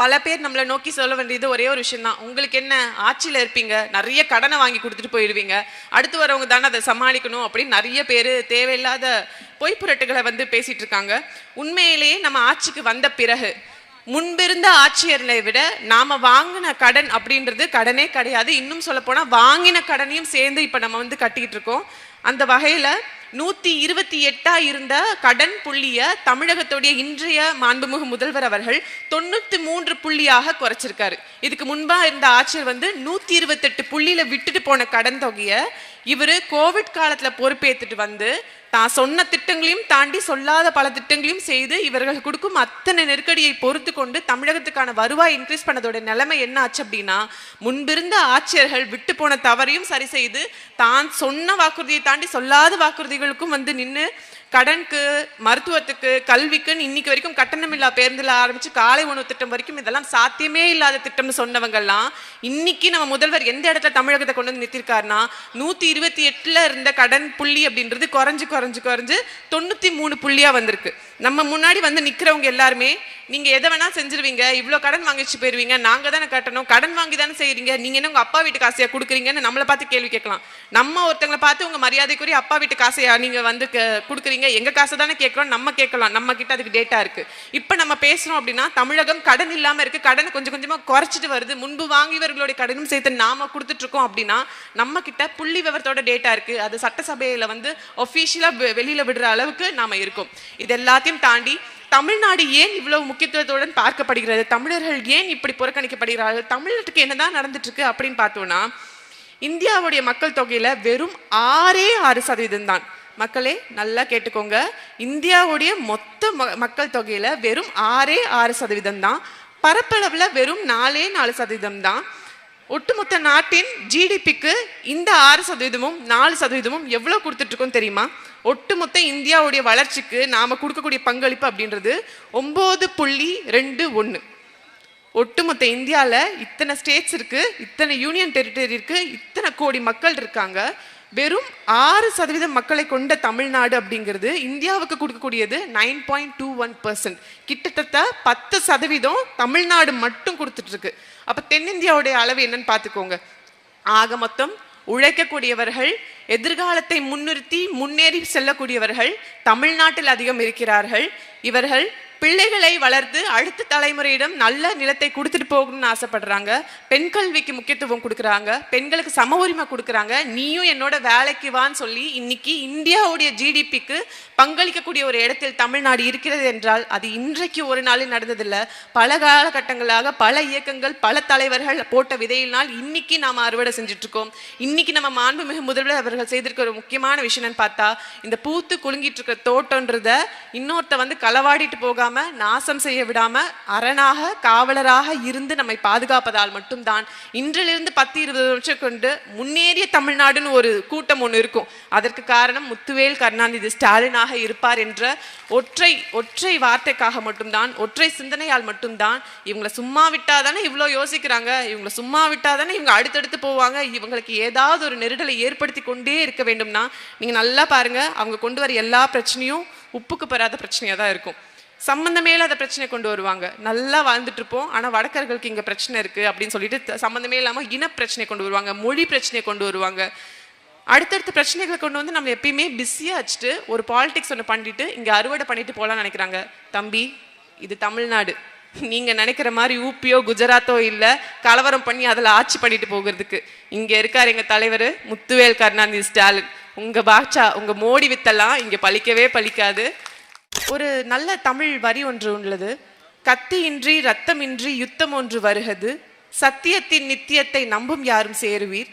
பல பேர் நம்மளை நோக்கி சொல்ல வேண்டியது ஒரே ஒரு விஷயம் தான் உங்களுக்கு என்ன ஆட்சியில் இருப்பீங்க நிறைய கடனை வாங்கி கொடுத்துட்டு போயிடுவீங்க அடுத்து வரவங்க தானே அதை சமாளிக்கணும் அப்படின்னு நிறைய பேர் தேவையில்லாத பொய்ப்புரட்டுகளை வந்து பேசிட்டு இருக்காங்க. உண்மையிலேயே நம்ம ஆட்சிக்கு வந்த பிறகு முன்பிருந்த ஆட்சியர்களை விட நாம வாங்கின கடன் அப்படின்றது கடனே கிடையாது. இன்னும் சொல்ல போனா வாங்கின கடனையும் சேர்ந்து இப்ப நம்ம வந்து கட்டிக்கிட்டு இருக்கோம். அந்த வகையில நூத்தி இருபத்தி எட்டா இருந்த கடன் புள்ளிய தமிழகத்துடைய இன்றைய மாண்புமிகு முதல்வர் அவர்கள் தொண்ணூத்தி மூன்று புள்ளியாக குறைச்சிருக்காரு. இதுக்கு முன்பா இருந்த ஆட்சியர் வந்து நூத்தி இருபத்தெட்டு புள்ளியில விட்டுட்டு போன கடன் தொகையை இவரு கோவிட் காலத்துல பொறுப்பேற்றுட்டு வந்து தான் சொன்ன திட்டங்களையும் தாண்டி சொல்லாத பல திட்டங்களையும் செய்து இவர்கள் கொடுக்கும் அத்தனை நெருக்கடியை பொறுத்து கொண்டு தமிழகத்துக்கான வருவாய் இன்க்ரீஸ் பண்ணதோட நிலைமை என்ன ஆச்சு அப்படின்னா முன்பிருந்த ஆட்சியர்கள் விட்டு போன தவறையும் சரி செய்து தான் சொன்ன வாக்குறுதியை தாண்டி சொல்லாத வாக்குறுதிகளுக்கும் வந்து நின்று கடனுக்கு மருத்துவத்துக்கு கல்விக்குன்னு இன்னைக்கு வரைக்கும் கட்டணமில்லா பேருந்துல ஆரம்பிச்சு காலை உணவு திட்டம் வரைக்கும் இதெல்லாம் சாத்தியமே இல்லாத திட்டம்னு சொன்னவங்கெல்லாம் இன்னைக்கு நம்ம முதல்வர் எந்த இடத்துல தமிழகத்தை கொண்டு வந்து நிறுத்திருக்காருன்னா நூத்தி இருபத்தி எட்டுல இருந்த கடன் புள்ளி அப்படின்றது குறைஞ்சு குறைஞ்சு குறைஞ்சு தொண்ணூத்தி மூணு புள்ளியா வந்திருக்கு. நம்ம முன்னாடி வந்து நிற்கிறவங்க எல்லாருமே நீங்கள் எதை வேணால் செஞ்சுருவீங்க இவ்வளோ கடன் வாங்கிச்சு போயிருவீங்க நாங்கள் தானே கட்டணும் கடன் வாங்கி தானே செய்கிறீங்க நீங்கள் என்ன உங்கள் அப்பா வீட்டு காசையாக கொடுக்குறீங்கன்னு நம்மளை பார்த்து கேள்வி கேட்கலாம். நம்ம ஒருத்தங்களை பார்த்து உங்கள் மரியாதைக்குரிய அப்பா வீட்டு காசையா நீங்கள் வந்து க- கொடுக்குறீங்க எங்கள் காசை தானே கேட்குறோம் நம்ம கேட்கலாம் நம்ம கிட்ட அதுக்கு டேட்டா இருக்குது இப்போ நம்ம பேசுகிறோம் அப்படின்னா தமிழகம் கடன் இல்லாமல் இருக்குது கடனை கொஞ்சம் கொஞ்சமாக குறைச்சிட்டு வருது முன்பு வாங்கியவர்களுடைய கடனும் சேர்த்து நாம் கொடுத்துட்ருக்கோம் அப்படின்னா நம்ம கிட்ட புள்ளி விவரத்தோட டேட்டா இருக்குது அது சட்டசபையில் வந்து ஒஃபிஷியலா வெளியில் விடுற அளவுக்கு நாம் இருக்கோம். இது எல்லாத்தையும் எல்லாத்தையும் தாண்டி தமிழ்நாடு ஏன் இவ்வளவு முக்கியத்துவத்துடன் பார்க்கப்படுகிறது? தமிழர்கள் ஏன் இப்படி புறக்கணிக்கப்படுகிறார்கள்? தமிழருக்கு என்னதான் நடந்துட்டு இருக்கு அப்படின்னு பார்த்தோம்னா இந்தியாவுடைய மக்கள் தொகையில வெறும் ஆறே ஆறு சதவீதம் தான். மக்களே நல்லா கேட்டுக்கோங்க. இந்தியாவுடைய மொத்த மக்கள் தொகையில வெறும் ஆறே ஆறு சதவீதம் தான். பரப்பளவுல வெறும் நாலே நாலு சதவீதம் தான். ஒட்டுமொத்த நாட்டின் ஜிடிபிக்கு இந்த ஆறு சதவீதமும் நாலு சதவீதமும் எவ்வளவு கொடுத்துட்டு இருக்கோம் தெரியுமா? ஒட்டுமொத்த இந்தியாவுடைய வளர்ச்சிக்கு நாம கொடுக்கக்கூடிய பங்களிப்பு அப்படின்றது ஒன்பது புள்ளி ரெண்டு ஒன்று ஒட்டுமொத்த இந்தியாவில் இத்தனை ஸ்டேட்ஸ் இருக்கு இத்தனை யூனியன் டெரிட்டரி இருக்கு இத்தனை கோடி மக்கள் இருக்காங்க. வெறும் ஆறு சதவீதம் மக்களை கொண்ட தமிழ்நாடு அப்படிங்கிறது இந்தியாவுக்கு கொடுக்கக்கூடியது nine point two one percent கிட்டத்தட்ட பத்து சதவீதம் தமிழ்நாடு மட்டும் கொடுத்துட்ருக்கு. அப்போ தென்னிந்தியாவுடைய அளவு என்னன்னு பார்த்துக்கோங்க. ஆக மொத்தம் உழைக்கக்கூடியவர்கள் எதிர்காலத்தை முன்னிறுத்தி முன்னேறி செல்லக்கூடியவர்கள் தமிழ்நாட்டில் அதிகம் இருக்கிறார்கள். இவர்கள் பிள்ளைகளை வளர்த்து அடுத்த தலைமுறையிடம் நல்ல நிலத்தை கொடுத்துட்டு போகணும்னு ஆசைப்படுறாங்க. பெண் கல்விக்கு முக்கியத்துவம் கொடுக்குறாங்க. பெண்களுக்கு சம உரிமை கொடுக்குறாங்க. நீயும் என்னோட வேலைக்கு வான்னு சொல்லி இன்னைக்கு இந்தியாவுடைய ஜிடிபிக்கு பங்களிக்கக்கூடிய ஒரு இடத்தில் தமிழ்நாடு இருக்கிறது என்றால் அது இன்றைக்கு ஒரு நாளில் நடந்ததில்லை. பல காலகட்டங்களாக பல இயக்கங்கள் பல தலைவர்கள் போட்ட விதையினால் இன்னைக்கு நாம் அறுவடை செஞ்சுட்டு இன்னைக்கு நம்ம மாண்புமிகு முதல்வர் அவர்கள் செய்திருக்க ஒரு முக்கியமான விஷயம்னு பார்த்தா இந்த பூத்து குலுங்கிட்டு இருக்கிற தோட்டன்றத இன்னொருத்த வந்து களவாடிட்டு போகாம நாசம் செய்ய விடாம அரணாக காவலராக இருந்து நம்மை பாதுகாப்பதால் மட்டும்தான் இன்றிலிருந்து பத்து இருபது வருஷம் கொண்டு முன்னேறிய தமிழ்நாடுன்னு ஒரு கூட்டம் ஒன்று இருக்கும். அதற்கு காரணம் முத்துவேல் கருணாநிதி ஸ்டாலினாக இருப்பார் என்ற ஒற்றை ஒற்றை வார்த்தைக்காக மட்டும்தான் ஒற்றை சிந்தனையால் மட்டும்தான் இவங்களை சும்மா விட்டாதானே இவ்வளோ யோசிக்கிறாங்க இவங்களை சும்மா விட்டாதானே இவங்க அடுத்தடுத்து போவாங்க இவங்களுக்கு ஏதாவது ஒரு நெருடலை ஏற்படுத்தி கொண்டே இருக்க வேண்டும்னா நீங்கள் நல்லா பாருங்கள் அவங்க கொண்டு வர எல்லா பிரச்சனையும் உப்புக்கு பெறாத பிரச்சனையாக தான் இருக்கும். சம்மந்தமே இல்லாத பிரச்சனை கொண்டு வருவாங்க. நல்லா வாழ்ந்துட்டு இருப்போம் ஆனால் வடக்கர்களுக்கு இங்கே பிரச்சனை இருக்குது அப்படின்னு சொல்லிட்டு சம்மந்தமே இல்லாமல் இனப்பிரச்சனை கொண்டு வருவாங்க மொழி பிரச்சனை கொண்டு வருவாங்க. அடுத்தடுத்த பிரச்சனைகளை கொண்டு வந்து நம்ம எப்பயுமே பிஸியாக வச்சுட்டு ஒரு பாலிடிக்ஸ் ஒன்று பண்ணிட்டு இங்கே அறுவடை பண்ணிட்டு போகலான்னு நினைக்கிறாங்க. தம்பி இது தமிழ்நாடு. நீங்கள் நினைக்கிற மாதிரி ஊப்பியோ குஜராத்தோ இல்லை கலவரம் பண்ணி அதில் ஆட்சி பண்ணிட்டு போகிறதுக்கு. இங்கே இருக்கார் எங்கள் தலைவர் முத்துவேல் கருணாநிதி ஸ்டாலின். உங்கள் பாட்சா உங்கள் மோடி வித்தெல்லாம் இங்கே பலிக்கவே பழிக்காது. ஒரு நல்ல தமிழ் வரி ஒன்று உள்ளது. கத்தியின்றி ரத்தமின்றி யுத்தம் ஒன்று வருகிறது. சத்தியத்தின் நித்தியத்தை நம்பும் யாரும் சேருவீர்.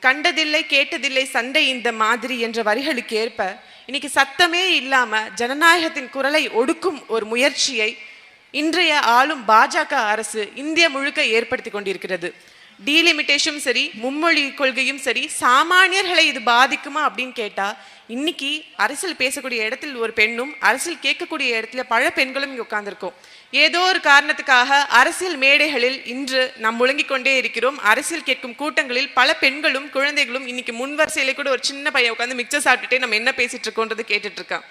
கண்டதில்லை கேட்டதில்லை சண்டை இந்த மாதிரி என்ற வரிகளுக்கு ஏற்ப இன்னைக்கு சத்தமே இல்லாம ஜனநாயகத்தின் குரலை ஒடுக்கும் ஒரு முயற்சியை இன்றைய ஆளும் பாஜக அரசு இந்திய முழுக்க ஏற்படுத்தி கொண்டிருக்கிறது. டீலிமிட்டேஷனும் சரி மும்மொழி கொள்கையும் சரி சாமானியர்களை இது பாதிக்குமா அப்படின்னு கேட்டால் இன்னைக்கு அரசியல் பேசக்கூடிய இடத்தில் ஒரு பெண்ணும் அரசியல் கேட்கக்கூடிய இடத்துல பல பெண்களும் இங்கே உட்காந்துருக்கோம் ஏதோ ஒரு காரணத்துக்காக அரசியல் மேடைகளில் இன்று நாம் முழங்கிக் கொண்டே இருக்கிறோம். அரசியல் கேட்கும் கூட்டங்களில் பல பெண்களும் குழந்தைகளும் இன்னைக்கு முன்வரிசையில கூட ஒரு சின்ன பையன் உட்காந்து மிக்சர் சாப்பிட்டுட்டே நம்ம என்ன பேசிட்டு இருக்கோன்றது கேட்டுட்டு இருக்கான்.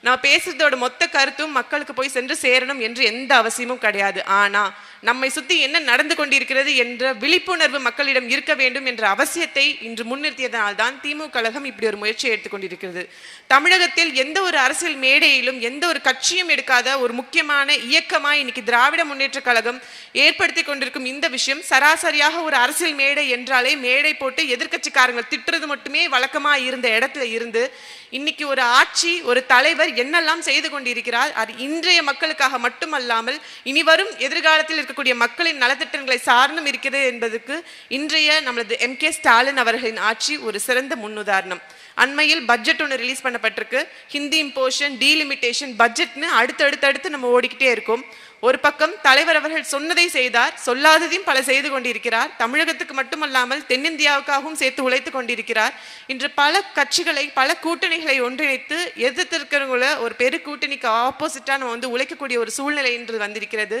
நான் பேசுறதோட மொத்த கருத்தும் மக்களுக்கு போய் சென்று சேரணும் என்று எந்த அவசியமும் கிடையாது. ஆனா நம்மை சுத்தி என்ன நடந்து கொண்டிருக்கிறது என்ற விழிப்புணர்வு மக்களிடம் இருக்க வேண்டும் என்ற அவசியத்தை இன்று முன்னிறுத்தியதனால் தான் திமுக கழகம் இப்படி ஒரு முயற்சியை எடுத்துக்கொண்டிருக்கிறது தமிழகத்தில் எந்த ஒரு அரசியல் மேடையிலும் எந்த ஒரு கட்சியும் எடுக்காத ஒரு முக்கியமான இயக்கமாக இன்னைக்கு திராவிட முன்னேற்ற கழகம் ஏற்படுத்தி கொண்டிருக்கும் இந்த விஷயம் சராசரியாக ஒரு அரசியல் மேடை என்றாலே மேடை போட்டு எதிர்கட்சிக்காரங்கள் திட்டுறது மட்டுமே வழக்கமா இருந்த இடத்துல இருந்து இன்னைக்கு ஒரு ஆட்சி ஒரு தலைவர் என்னெல்லாம் செய்து கொண்டிருக்கிறார் அது இன்றைய மக்களுக்காக மட்டுமல்லாமல் இனி வரும் எதிர்காலத்தில் இருக்கக்கூடிய மக்களின் நலத்திட்டங்களை சார்ந்தும் இருக்கிறது என்பதற்கு இன்றைய நமது எம் கே ஸ்டாலின் அவர்களின் ஆட்சி ஒரு சிறந்த முன்னுதாரணம். அண்மையில் பட்ஜெட் ஒன்று ரிலீஸ் பண்ணப்பட்டிருக்கு. ஹிந்தி இம்போஷன் டீலிமிட்டேஷன் பட்ஜெட்னு அடுத்தடுத்து அடுத்து நம்ம ஓடிக்கிட்டே இருக்கோம். ஒரு பக்கம் தலைவர் அவர்கள் சொன்னதை செய்தார் சொல்லாததையும் பல செய்து கொண்டிருக்கிறார். தமிழகத்துக்கு மட்டுமல்லாமல் தென்னிந்தியாவுக்காகவும் சேர்த்து உழைத்து கொண்டிருக்கிறார். இன்று பல கட்சிகளை பல கூட்டணிகளை ஒன்றிணைத்து எதிர்த்திருக்கிறவங்கள ஒரு பெரு கூட்டணிக்கு ஆப்போசிட்டா நம்ம வந்து உழைக்கக்கூடிய ஒரு சூழ்நிலை இன்று வந்திருக்கிறது.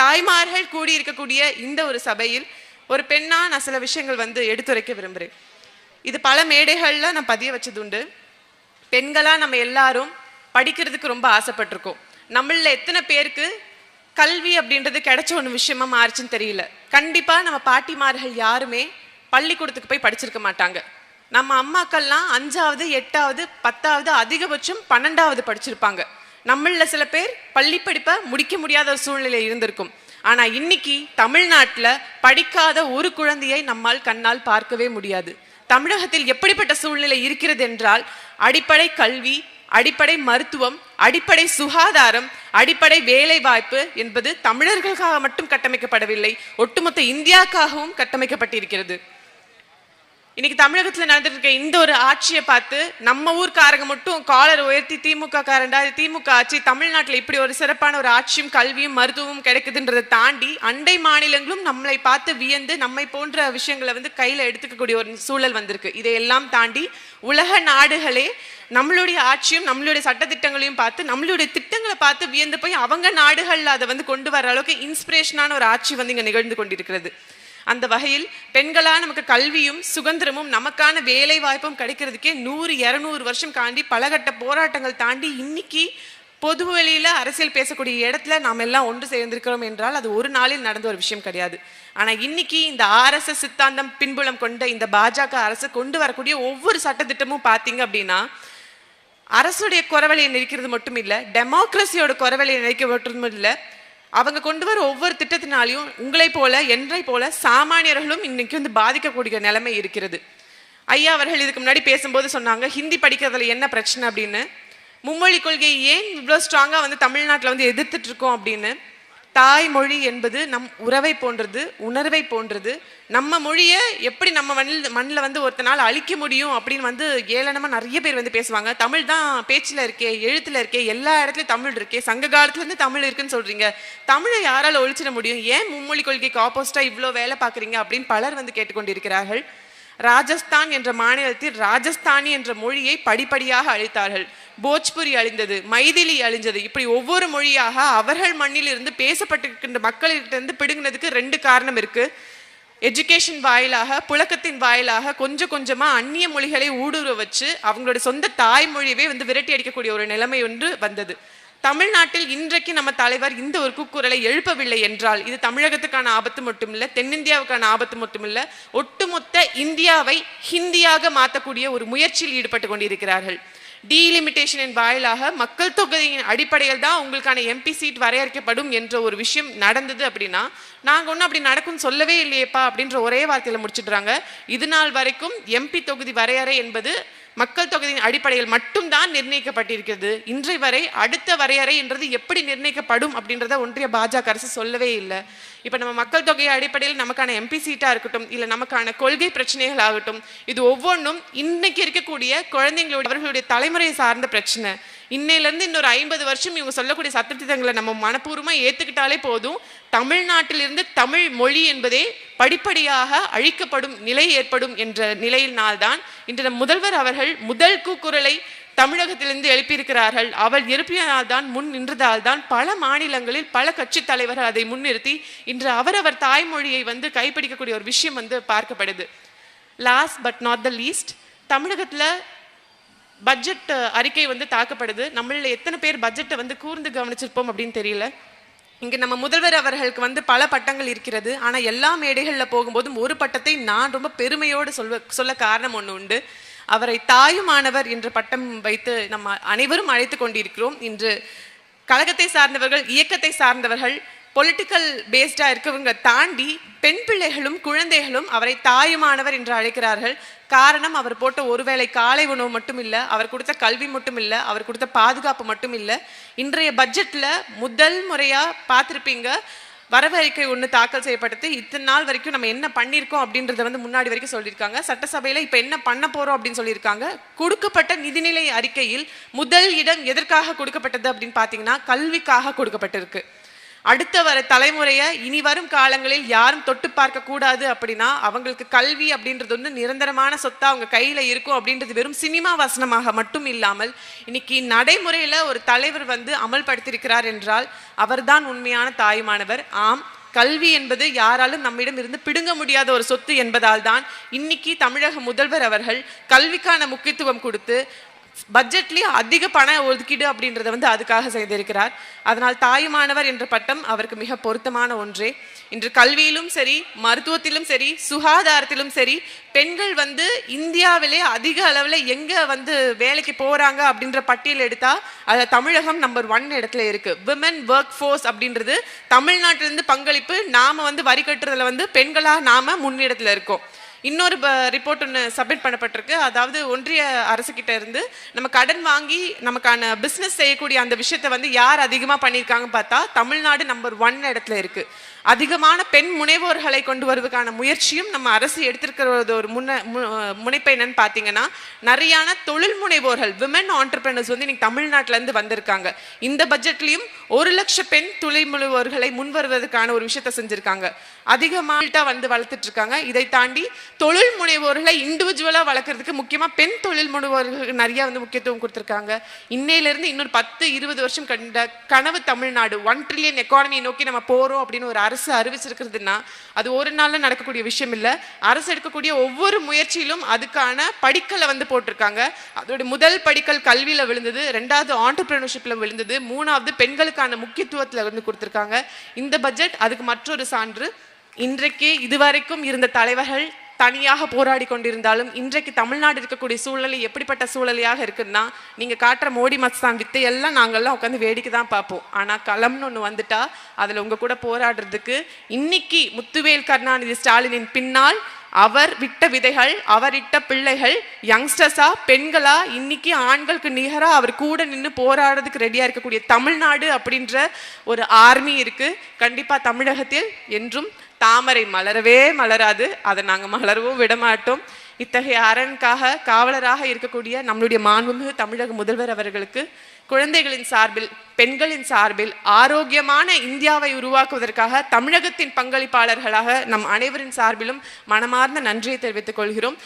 தாய்மார்கள் கூடியிருக்கக்கூடிய இந்த ஒரு சபையில் ஒரு பெண்ணா நான் சில விஷயங்கள் வந்து எடுத்துரைக்க விரும்புகிறேன் இது பல மேடைகள்ல நான் பதிய வச்சது உண்டு பெண்களா நம்ம எல்லாரும் படிக்கிறதுக்கு ரொம்ப ஆசைப்பட்டிருக்கோம். நம்மள எத்தனை பேருக்கு கல்வி அப்படின்றது கிடைச்ச ஒன்று விஷயமா மாறுச்சுன்னு தெரியல. கண்டிப்பாக நம்ம பாட்டிமார்கள் யாருமே பள்ளிக்கூடத்துக்கு போய் படிச்சிருக்க மாட்டாங்க. நம்ம அம்மாக்கள்லாம் அஞ்சாவது எட்டாவது பத்தாவது அதிகபட்சம் பன்னெண்டாவது படிச்சிருப்பாங்க. நம்மளில் சில பேர் பள்ளி படிப்பை முடிக்க முடியாத ஒரு சூழ்நிலை இருந்திருக்கும். ஆனால் இன்னைக்கு தமிழ்நாட்டில் படிக்காத ஒரு குழந்தையை நம்மால் கண்ணால் பார்க்கவே முடியாது. தமிழகத்தில் எப்படிப்பட்ட சூழ்நிலை இருக்கிறது என்றால் அடிப்படை கல்வி அடிப்படை மருத்துவம் அடிப்படை சுகாதாரம் அடிப்படை வேலை வாய்ப்பு என்பது தமிழர்களுக்காக மட்டும் கட்டமைக்கப்படவில்லை ஒட்டுமொத்த இந்தியாக்காகவும் கட்டமைக்கப்பட்டிருக்கிறது. இன்னைக்கு தமிழகத்துல நடந்துட்டு இந்த ஒரு ஆட்சியை பார்த்து நம்ம ஊர்க்காரங்க மட்டும் காலர் உயர்த்தி திமுக காரண்டா திமுக ஆட்சி தமிழ்நாட்டுல இப்படி ஒரு சிறப்பான ஒரு ஆட்சியும் கல்வியும் மருத்துவமும் கிடைக்குதுன்றதை தாண்டி அண்டை மாநிலங்களும் நம்மளை பார்த்து வியந்து நம்மை போன்ற விஷயங்களை வந்து கையில எடுத்துக்கக்கூடிய ஒரு சூழல் வந்திருக்கு. இதையெல்லாம் தாண்டி உலக நாடுகளே நம்மளுடைய ஆட்சியும் நம்மளுடைய சட்டத்திட்டங்களையும் பார்த்து நம்மளுடைய திட்டங்களை பார்த்து வியந்து போய் அவங்க நாடுகளில் அதை வந்து கொண்டு வர அளவுக்கு இன்ஸ்பிரேஷனான ஒரு ஆட்சி வந்து இங்கே நிகழ்ந்து கொண்டிருக்கிறது. அந்த வகையில் பெண்களாக நமக்கு கல்வியும் சுதந்திரமும் நமக்கான வேலை வாய்ப்பும் கிடைக்கிறதுக்கே நூறு இரநூறு வருஷம் தாண்டி பலகட்ட போராட்டங்கள் தாண்டி இன்னைக்கு பொது வெளியில் அரசியல் பேசக்கூடிய இடத்துல நாம் எல்லாம் ஒன்று சேர்ந்திருக்கிறோம் என்றால் அது ஒரு நாளில் நடந்த ஒரு விஷயம் கிடையாது. ஆனால் இன்னைக்கு இந்த ஆர்எஸ்எஸ் சித்தாந்தம் பின்புலம் கொண்ட இந்த பாஜக அரசு கொண்டு வரக்கூடிய ஒவ்வொரு சட்டத்திட்டமும் பார்த்தீங்க அப்படின்னா அரசுடைய குறவலையை நினைக்கிறது மட்டும் இல்லை டெமோக்ரஸியோட குறவலையை நினைக்க மட்டும் இல்லை அவங்க கொண்டு வர ஒவ்வொரு திட்டத்தினாலையும் உங்களை போல என்னை போல சாமானியர்களும் இன்னைக்கு வந்து பாதிக்கக்கூடிய நிலைமை இருக்கிறது. ஐயா அவர்கள் இதுக்கு முன்னாடி பேசும்போது சொன்னாங்க ஹிந்தி படிக்கிறதுல என்ன பிரச்சனை? அப்படின்னு. மும்மொழி கொள்கையை ஏன் இவ்வளோ ஸ்ட்ராங்காக வந்து தமிழ்நாட்டில் வந்து எதிர்த்துட்டு இருக்கோம் அப்படின்னு. தாய்மொழி என்பது நம் உறவை போன்றது உணர்வை போன்றது நம்ம மொழியை எப்படி நம்ம மண்ணில் மண்ணில் வந்து ஒருத்தனால் அழிக்க முடியும் அப்படின்னு வந்து ஏளனமாக நிறைய பேர் வந்து பேசுவாங்க. தமிழ் தான் பேச்சில் இருக்கே எழுத்தில் இருக்கே எல்லா இடத்துலையும் தமிழ் இருக்கே சங்க காலத்துலேருந்து தமிழ் இருக்குன்னு சொல்கிறீங்க தமிழை யாரால் ஒழிச்சிட முடியும்? ஏன் மும்மொழி கொள்கைக்கு ஆப்போசிட்டாக இவ்வளோ வேலை பார்க்குறீங்க அப்படின்னு பலர் வந்து கேட்டுக்கொண்டிருக்கிறார்கள். ராஜஸ்தான் என்ற மாநிலத்தில் ராஜஸ்தானி என்ற மொழியை படிப்படியாக அழித்தார்கள். போஜ்புரி அழிந்தது மைதிலி அழிஞ்சது. இப்படி ஒவ்வொரு மொழியாக அவர்கள் மண்ணிலிருந்து பேசப்பட்டிருக்கின்ற மக்களிடத்திலிருந்து பிடுங்கினதுக்கு ரெண்டு காரணம் இருக்குது எஜுகேஷன் வாயிலாக புழக்கத்தின் வாயிலாக கொஞ்சம் கொஞ்சமாக அந்நிய மொழிகளை ஊடுருவ வச்சு அவங்களோட சொந்த தாய்மொழியவே வந்து விரட்டி அடிக்கக்கூடிய ஒரு நிலைமை ஒன்று வந்தது. தமிழ்நாட்டில் இன்றைக்கு நம்ம தலைவர் இந்த ஒரு கூக்குரலை எழுப்பவில்லை என்றால் இது தமிழகத்துக்கான ஆபத்து மட்டுமில்ல தென்னிந்தியாவுக்கான ஆபத்து மட்டுமில்லை ஒட்டுமொத்த இந்தியாவை ஹிந்தியாக மாற்றக்கூடிய ஒரு முயற்சியில் ஈடுபட்டு கொண்டிருக்கிறார்கள். டீலிமிட்டேஷனின் வாயிலாக மக்கள் தொகையின் அடிப்படையில் தான் உங்களுக்கான எம்பி சீட் வரையறுக்கப்படும் என்ற ஒரு விஷயம் நடந்தது அப்படின்னா நாங்கள் ஒன்றும் அப்படி நடக்கும்னு சொல்லவே இல்லையேப்பா அப்படின்ற ஒரே வார்த்தையில் முடிச்சிடுறாங்க. இது நாள் வரைக்கும் எம்பி தொகுதி வரையறை என்பது மக்கள் தொகையின் அடிப்படையில் மட்டும்தான் நிர்ணயிக்கப்பட்டிருக்கிறது. இன்றை வரை அடுத்த வரையறை என்றது எப்படி நிர்ணயிக்கப்படும் அப்படின்றத ஒன்றிய பாஜக அரசு சொல்லவே இல்லை. இப்போ நம்ம மக்கள் தொகை அடிப்படையில் நமக்கான எம்பி சீட்டாக இருக்கட்டும் இல்லை நமக்கான கொள்கை பிரச்சனைகள் ஆகட்டும் இது ஒவ்வொன்றும் இன்னைக்கு இருக்கக்கூடிய குழந்தைங்களுடைய அவர்களுடைய தலைமுறையை சார்ந்த பிரச்சனை. இன்னையிலேருந்து இன்னொரு ஐம்பது வருஷம் இவங்க சொல்லக்கூடிய சத்திட்டங்களை நம்ம மனப்பூர்வமாக ஏற்றுக்கிட்டாலே போதும். தமிழ்நாட்டிலிருந்து தமிழ் மொழி என்பதே படிப்படியாக அழிக்கப்படும் நிலை ஏற்படும் என்ற நிலையினால்தான் இன்று நம் முதல்வர் அவர்கள் முதல் கூக்குரலை தமிழகத்திலிருந்து எழுப்பியிருக்கிறார்கள். அவள் எழுப்பியதால் தான் முன் நின்றதால் தான் பல மாநிலங்களில் பல கட்சி தலைவர்கள் அதை முன்னிறுத்தி இன்று அவரவர் தாய்மொழியை வந்து கைப்பிடிக்கக்கூடிய ஒரு விஷயம் வந்து பார்க்கப்படுது. Last but not the least தமிழகத்தில் பட்ஜெட் uh, அறிக்கை வந்து தாக்கப்படுது. நம்மள எத்தனை பேர் பட்ஜெட்டை வந்து கூர்ந்து கவனிச்சிருப்போம் அப்படின்னு தெரியல. இங்கே நம்ம முதல்வர் அவர்களுக்கு வந்து பல பட்டங்கள் இருக்கிறது. ஆனால் எல்லா மேடைகளில் போகும்போதும் ஒரு பட்டத்தை நான் ரொம்ப பெருமையோடு சொல்வ சொல்ல காரணம் ஒன்று உண்டு. அவரை தாயுமானவர் என்ற பட்டம் வைத்து நம்ம அனைவரும் அழைத்து கொண்டிருக்கிறோம். இன்று கழகத்தை சார்ந்தவர்கள் இயக்கத்தை சார்ந்தவர்கள் பொலிட்டிக்கல் பேஸ்டாக இருக்கவங்க தாண்டி பெண் பிள்ளைகளும் குழந்தைகளும் அவரை தாயுமானவர் என்று அழைக்கிறார்கள். காரணம் அவர் போட்ட ஒருவேளை காலை உணவு மட்டும் இல்லை அவர் கொடுத்த கல்வி மட்டும் இல்லை அவர் கொடுத்த பாதுகாப்பு மட்டும் இல்லை. இன்றைய பட்ஜெட்டில் முதல் முறையாக பார்த்துருப்பீங்க வரவறிக்கை ஒன்று தாக்கல் செய்யப்பட்டது. இத்தனை நாள் வரைக்கும் நம்ம என்ன பண்ணியிருக்கோம் அப்படின்றத வந்து முன்னாடி வரைக்கும் சொல்லியிருக்காங்க. சட்டசபையில் இப்போ என்ன பண்ண போகிறோம் அப்படின்னு சொல்லியிருக்காங்க. கொடுக்கப்பட்ட நிதிநிலை அறிக்கையில் முதல் இடம் எதற்காக கொடுக்கப்பட்டது அப்படின்னு பார்த்தீங்கன்னா கல்விக்காக கொடுக்கப்பட்டிருக்கு. அடுத்த வர தலைமுறையை இனி வரும் காலங்களில் யாரும் தொட்டு பார்க்க கூடாது அப்படின்னா அவங்களுக்கு கல்வி அப்படின்றது வந்து நிரந்தரமான சொத்தா அவங்க கையில இருக்கும் அப்படின்றது வெறும் சினிமா வசனமாக மட்டும் இல்லாமல் இன்னைக்கு நடைமுறையில ஒரு தலைவர் வந்து அமல்படுத்தியிருக்கிறார் என்றால் அவர்தான் உண்மையான தாயுமானவர். ஆம் கல்வி என்பது யாராலும் நம்மிடம் இருந்து பிடுங்க முடியாத ஒரு சொத்து என்பதால் தான் இன்னைக்கு தமிழக முதல்வர் அவர்கள் கல்விக்கான முக்கியத்துவம் கொடுத்து பட்ஜெட்லேயும் அதிக பண ஒதுக்கீடு அப்படின்றத வந்து அதுக்காக செய்திருக்கிறார். அதனால் தாயுமானவர் என்ற பட்டம் அவருக்கு மிக பொருத்தமான ஒன்றே. இன்று கல்வியிலும் சரி மருத்துவத்திலும் சரி சுகாதாரத்திலும் சரி பெண்கள் வந்து இந்தியாவிலே அதிக அளவில் எங்கே வந்து வேலைக்கு போகிறாங்க அப்படின்ற பட்டியல் எடுத்தால் அதை தமிழகம் நம்பர் ஒன் இடத்துல இருக்குது விமன் ஒர்க் ஃபோர்ஸ் அப்படின்றது தமிழ்நாட்டிலிருந்து பங்களிப்பு நாம் வந்து வரி கட்டுறதுல வந்து பெண்களாக நாம் முன்னிடத்தில் இருக்கோம். இன்னொரு ரிப்போர்ட் ஒன்று சப்மிட் பண்ணப்பட்டிருக்கு. அதாவது ஒன்றிய அரசு கிட்ட இருந்து நம்ம கடன் வாங்கி நமக்கான பிஸ்னஸ் செய்யக்கூடிய அந்த விஷயத்தை வந்து யார் அதிகமாக பண்ணியிருக்காங்கன்னு பார்த்தா தமிழ்நாடு நம்பர் ஒன் இடத்துல இருக்கு. அதிகமான பெண் முனைவோர்களை கொண்டு வருவதற்கான முயற்சியும் நம்ம அரசு எடுத்திருக்கிறது ஒரு முன்ன மு- முனைப்பு என்னன்னு பார்த்தீங்கன்னா நிறையான தொழில் முனைவோர்கள் விமன் ஆண்டர்பிரினர்ஸ் வந்து இன்னைக்கு தமிழ்நாட்டிலேருந்து வந்திருக்காங்க. இந்த பட்ஜெட்லேயும் ஒரு லட்சம் பெண் தொழில் முனைவோர்களை முன் வருவதற்கான ஒரு விஷயத்தை செஞ்சுருக்காங்க. அதிகமாட்டா வந்து வளர்த்துட்டு இருக்காங்க இதை தாண்டி தொழில் முனைவோர்களை இண்டிவிஜுவலாக வளர்க்குறதுக்கு முக்கியமாக பெண் தொழில் முனைவோர்களுக்கு நிறைய வந்து முக்கியத்துவம் கொடுத்துருக்காங்க. இன்னையிலேருந்து இன்னொரு பத்து இருபது வருஷம் கண்ட கனவு தமிழ்நாடு. ஒன் ட்ரில்லியன் எக்கானமியை நோக்கி நம்ம போகிறோம் அப்படின்னு ஒரு அரசு அறிவிச்சிருக்கிறதுனா அது ஒரு நாளில் நடக்கக்கூடிய விஷயம் இல்லை. அரசு எடுக்கக்கூடிய ஒவ்வொரு முயற்சியிலும் அதுக்கான படிக்கலை வந்து போட்டிருக்காங்க. அதோட முதல் படிக்கல் கல்வியில் விழுந்தது ரெண்டாவது ஆண்டர்பிரினர்ஷிப்பில் விழுந்தது மூணாவது பெண்களுக்கான முக்கியத்துவத்தில் வந்து கொடுத்துருக்காங்க. இந்த பட்ஜெட் அதுக்கு மற்றொரு சான்று இன்றைக்கு இதுவரைக்கும் இருந்த தலைவர்கள் தனியாக போராடி கொண்டிருந்தாலும் இன்றைக்கு தமிழ்நாடு இருக்கக்கூடிய சூழ்நிலை எப்படிப்பட்ட சூழ்நிலையாக இருக்குன்னா நீங்கள் காட்டுற மோடி மஸ்தான் வித்தை எல்லாம் நாங்கெல்லாம் உட்காந்து வேடிக்கை தான் பார்ப்போம். ஆனால் களம்னு ஒன்று வந்துட்டா அதில் உங்க கூட போராடுறதுக்கு இன்னைக்கு முத்துவேல் கருணாநிதி ஸ்டாலினின் பின்னால் அவர் விட்ட விதைகள் அவரிட்ட பிள்ளைகள் யங்ஸ்டர்ஸா பெண்களா இன்னைக்கு ஆண்களுக்கு நிகராக அவர் கூட நின்று போராடுறதுக்கு ரெடியாக இருக்கக்கூடிய தமிழ்நாடு அப்படின்ற ஒரு ஆர்மி இருக்கு. கண்டிப்பாக தமிழகத்தில் என்றும் தாமரை மலரவே மலராது. அதை நாங்க மலரவும் விடமாட்டோம். இத்தகைய அரணுக்காக காவலராக இருக்கக்கூடிய நம்மளுடைய மாண்புமிகு தமிழக முதல்வர் அவர்களுக்கு குழந்தைகளின் சார்பில் பெண்களின் சார்பில் ஆரோக்கியமான இந்தியாவை உருவாக்குவதற்காக தமிழகத்தின் பங்களிப்பாளர்களாக நம் அனைவரின் சார்பிலும் மனமார்ந்த நன்றியை தெரிவித்துக் கொள்கிறோம்.